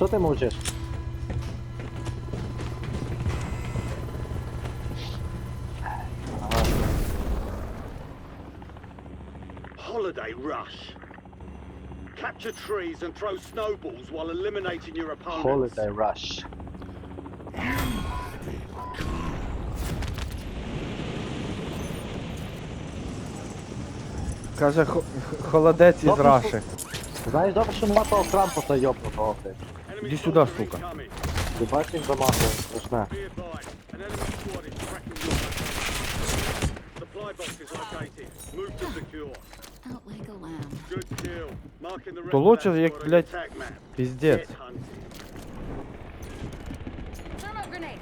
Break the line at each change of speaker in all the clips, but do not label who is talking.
Що ти мовчиш?
Holiday rush. Capture trees and throw snowballs while eliminating your opponents.
Holiday Rush.
Каже, хо- холодець із Раші.
Знаєш, добре, що нема того крампуса йобнутого, блядь.
Enemy
Іди сюди,
soldier
сука.
incoming.
Ти бачиш, як замахує, страшне.
Be advised, an enemy squad is tracking your location. Supply box is located. Move to secure.
Out like a lamb.
Good kill. Marking the rest
То
of
лучше,
that
як,
squad on
блядь,
your attack map.
Піздець.
Get hunted.
Thermal grenade.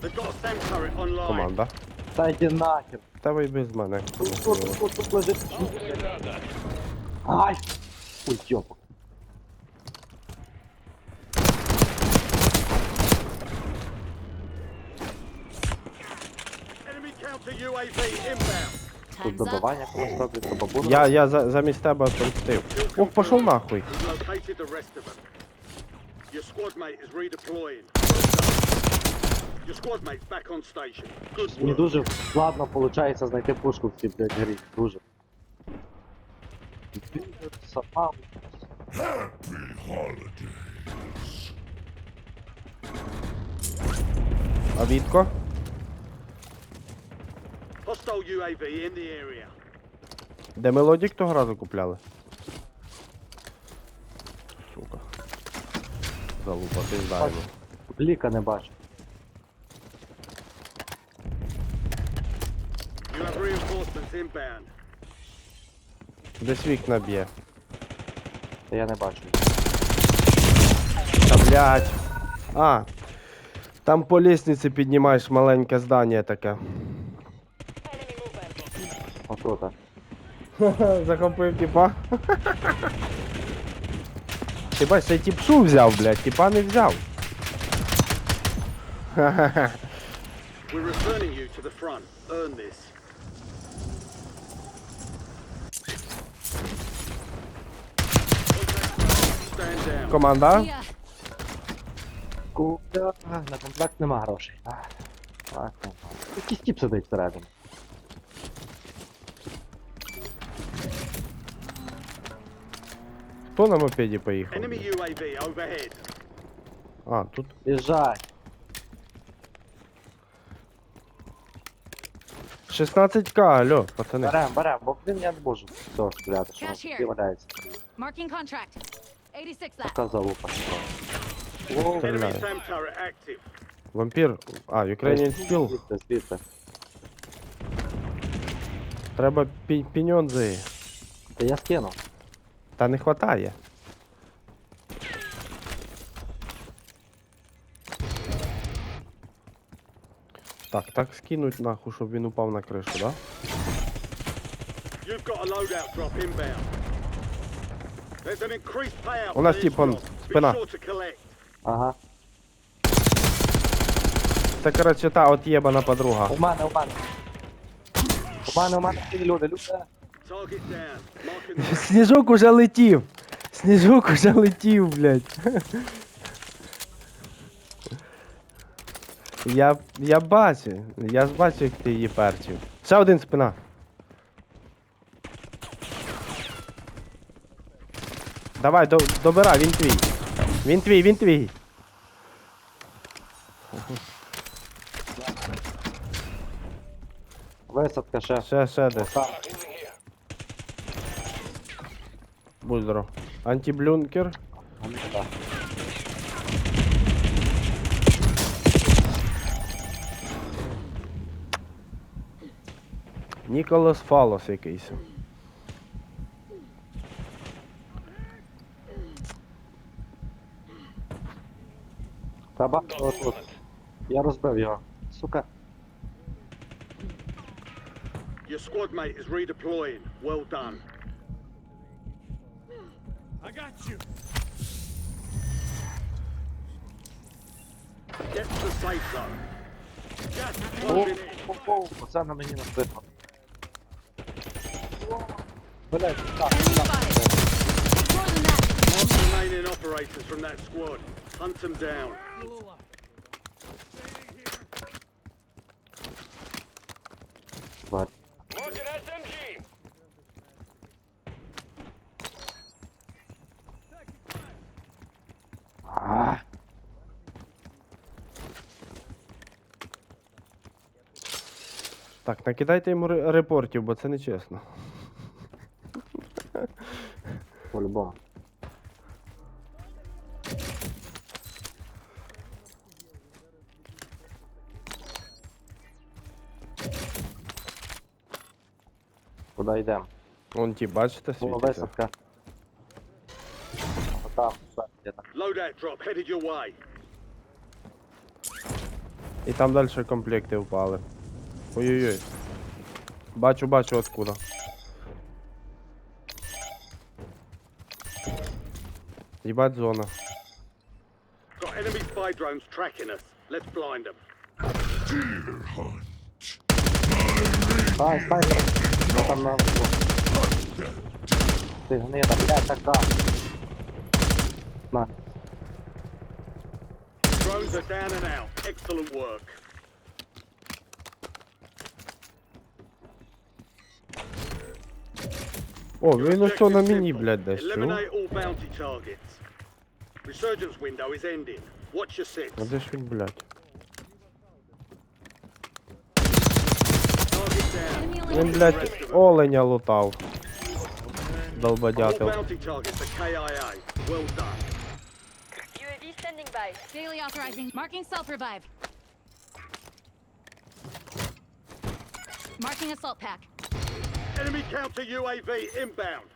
They've got a SAM turret online.
Команда.
Та йди нахер.
Та ви без мене.
Тут, тут, тут, тут лежить. Ай! Ой,
inbound.
Тут добивання колись робиться, бабуна.
Я, я за, замість тебе отомстив. Ох, пошов нахуй.
Located the rest of them. Your squad mate is redeploying. Your squad mate's back on station. Good
Мені
work.
дуже складно виходить знайти пушку в цій, блядь, грі. Дуже. Сама.
А Вітко?
Hostile UAV in the area.
Де мелодік того разу купляли? Сука. Залупа, ти знаємо.
Бліка не бачу.
You have reinforcements inbound.
Десь вікна б'є.
Та я не бачу.
Та блядь. А. Там по лестниці піднімаєш маленьке здання таке.
Отута.
Захопив типа. Ти бачиш, цей тіпшу взяв, блядь, типа не взяв.
We're returning you to the front. Earn this.
Команда.
Yeah.
Купля. На комплект нема грошей. Ах, Так, нема. Якийсь тіп сидить всередині.
Хто на мопеді поїхав?
Enemy UAV overhead.
А, тут.
Біжать.
16к, алло, пацани.
Берем, берем, бо блін я не можу все стріляти, що
Cash here.
всі валяється.
Marking contract. 86 left.
Така залупа.
Enemy
Стреляю.
SAM turret active.
Вампір. А, Ukrainian Steel.
Звідти, звідти.
Треба пі піньонзи.
Та я скину.
Та не хватає. Так, так скинуть нахуй, щоб він упав на кришу, да?
You've got a loadout drop inbound.
У нас тип, он, спина.
sure to collect.
Ага.
Це, коротше, та от єбана подруга.
У мене, у мене. У мене, у мене всі люди, люди.
Сніжок уже летів. Сніжок уже летів, блядь. Я, я бачу, я ж бачу, як ти її перчив. Ще один спина. Давай, до, добирай, він твій. Він твій, він твій.
Висадка ще.
Ще, ще десь. Будь здоров. Антиблюнкер. Ніколас Фалос якийсь.
Ta babka tu. Ja rozbił. Suka.
Your squad mate is redeploying. Well done.
I got you.
Get to the safe zone. Just
O,
closing in.
o,
o,
oceana mnie na strefę.
Tak. One remaining operators from that squad. Hunt them down.
Бать. А,
Так, накидайте йому ре- репортів, бо це не чесно.
По-любому. Куди йдемо?
Вон ті, бачите,
О,
світиться?
висадка. Отам, так, где-то.
Loadout drop headed your way.
І там далі комплекти впали. Ой-ой-ой. Бачу, бачу откуда. Їбать зона.
Got enemy spy drones tracking us. Let's blind them.
Стай, стай, ну там на... Ти гнида, блядь, так да. На.
Drones are down and out. Excellent work.
О, він ось на
Objective
мені,
simple.
блядь, десь. чув?
Eliminate all bounty targets. Resurgence window is ending. Watch your six.
А де ж він, блядь? Він,
eliminated.
блядь, оленя лутав.
All
Долбодятел.
bounty targets are KIA. Well done.
UAV standing by.
Daily authorizing. Marking self revive. Marking assault pack.
Enemy counter UAV inbound.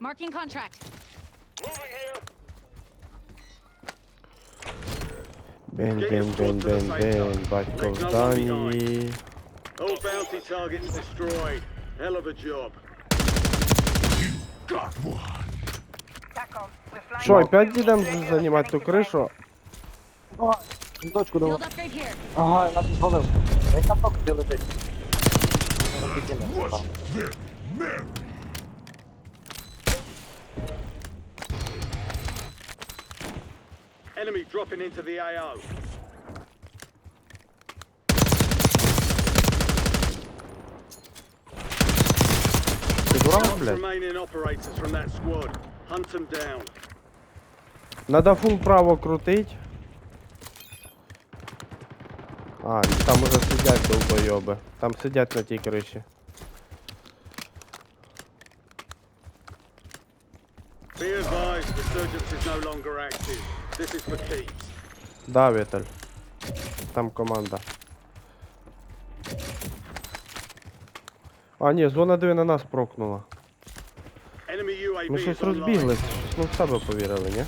Marking contract.
Бен, бен, бен, бен, бен, батько в зданії.
All bounty targets destroyed. Hell of a job.
Що, опять йдемо займати ту кришу?
О, дочку
Field
дав.
upgrade here.
Ага, я нас звалив. Він там ток де летить.
Enemy dropping into the AO. down.
Надо фул право крутить. А, там уже сидять долбойоби. Там сидять на тій криші.
Be advised, resurgence is no longer active. This is for keeps.
Да, Віталь. Там команда. А, ні, зона 2 на нас прокнула. Ми щось
online.
розбіглись. щось Ми в себе повірили, ні?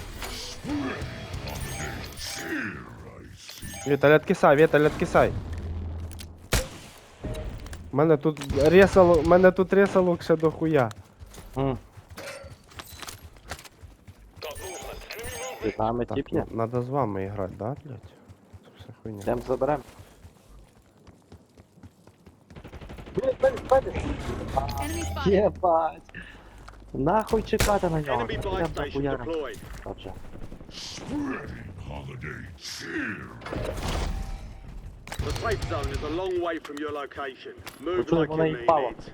Віталь, откисай, Віталь, откисай. Мене тут ресало, мене тут ресалок ще до хуя.
Нами
Так,
тіпня?
ну, надо з вами грати, да, блядь? Це все хуйня.
Йдемо заберем. Єбать. Нахуй чекати на нього.
Enemy buy
Йдемо
station
захуяримо.
deployed.
Отже.
The safe zone is a long way from your location. Move
Почули,
like you
вона
mean
їх пала.
it.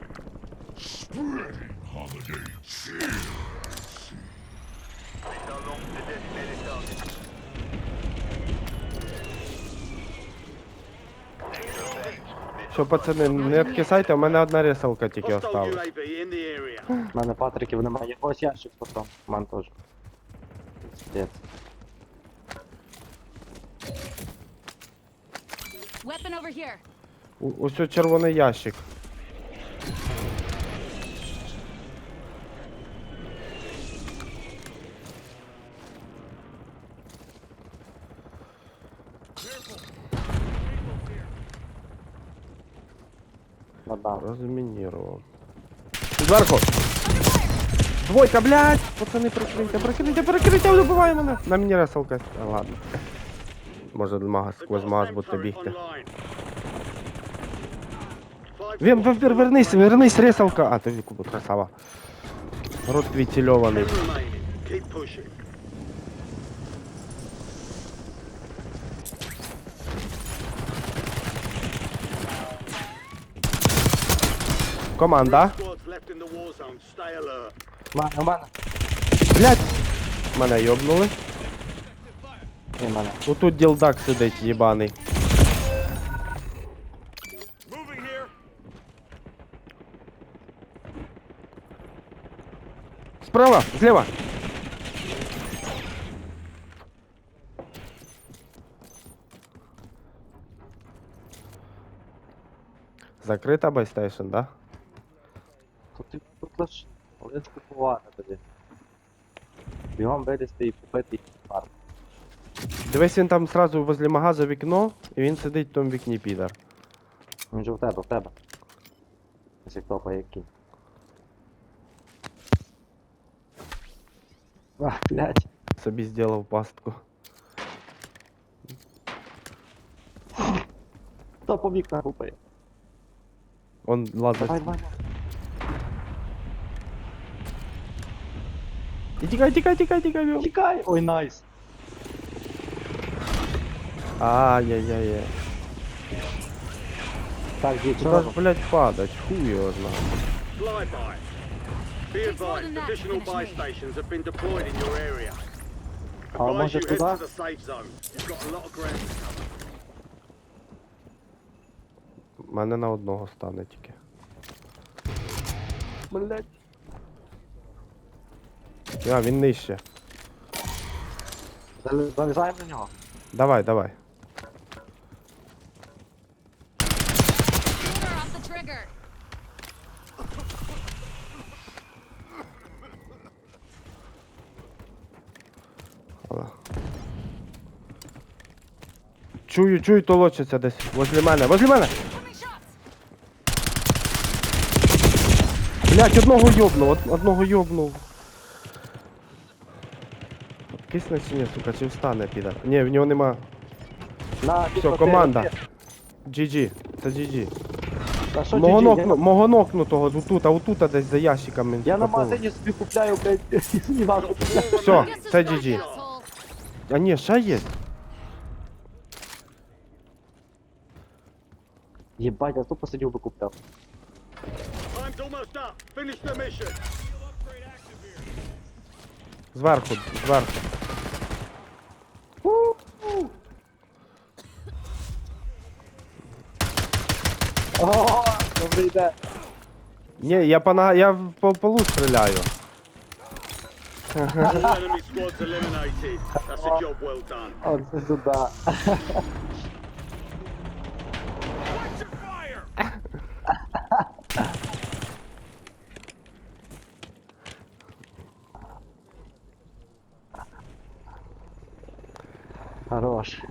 Що, пацани, не откисайте, у мене одна рисалка тільки осталась.
У мене патриків немає. Ось ящик потом. У мене теж. Пиздец.
Weapon over here.
У- Ось о червоний ящик. Розмінірував. Зверху! Двойка, блядь! Пацани, прикрийте, прикрийте, прикрийте, вибиває мене! На мені ресалка. А, ладно. Може, мага сквозь
a
будто бігти. Він,
squads
вернись, вернись, ресалка. А, ти кубу, красава. Рот твій.
мене, у мене.
Блять! Мене йобнули.
І в мене.
Отут ділдак сидить, їбаний.
Moving here.
Справа, зліва. Закрита байстейшн, да?
Лиш лиш купувати тоді. Бігом вилізти і купити парк.
Дивись, він там сразу возле магаза вікно, і він сидить в тому вікні підар.
Він же в тебе, в тебе. Ось як топає який. Ах, блядь.
Собі зробив пастку.
Хто по вікна купає?
Он лазить.
Давай, давай.
І тікай, тікай, тікай, тікай, бігом.
Тікай! Ой, найс!
Ай-яй-яй.
Так, дід, що
Куда ж,
робимо?
блядь, падать? Хуй його знає.
Flyby. Be
Takes more
advised,
than that to
additional
finish
buy
me.
stations have been deployed in your area.
А
Advise
може
you head
туди?
to the safe zone. You've got a lot of ground to cover.
Мене на одного стане тільки.
Блядь.
А, він нижче.
Залізаємо на нього.
Давай, давай.
Shooter off the trigger.
Ала. Чую, чую, толочиться десь. Возле мене, возле мене!
Coming shots.
Блять, одного йобнув, од- одного йобнув. Кисне чи ні, сука, чи встане підар? Ні, в нього нема.
На,
Все, команда. GG, це GG.
Та що
Мого,
GG?
нокну,
Я,
мого нокнутого, отут, а отут десь за ящиками.
я на
такого.
магазині собі купляю, блядь, і вас купляю.
Все, це GG. А ні, ще є.
Єбать, я тут посидів би купляв.
Time's almost up. Finish the mission.
Зверху, зверху.
О, добрий день.
Ні, я по, на- я в- по полу стріляю.
All enemy squads eliminated. That's a job well done.
О, це туди. Хорош.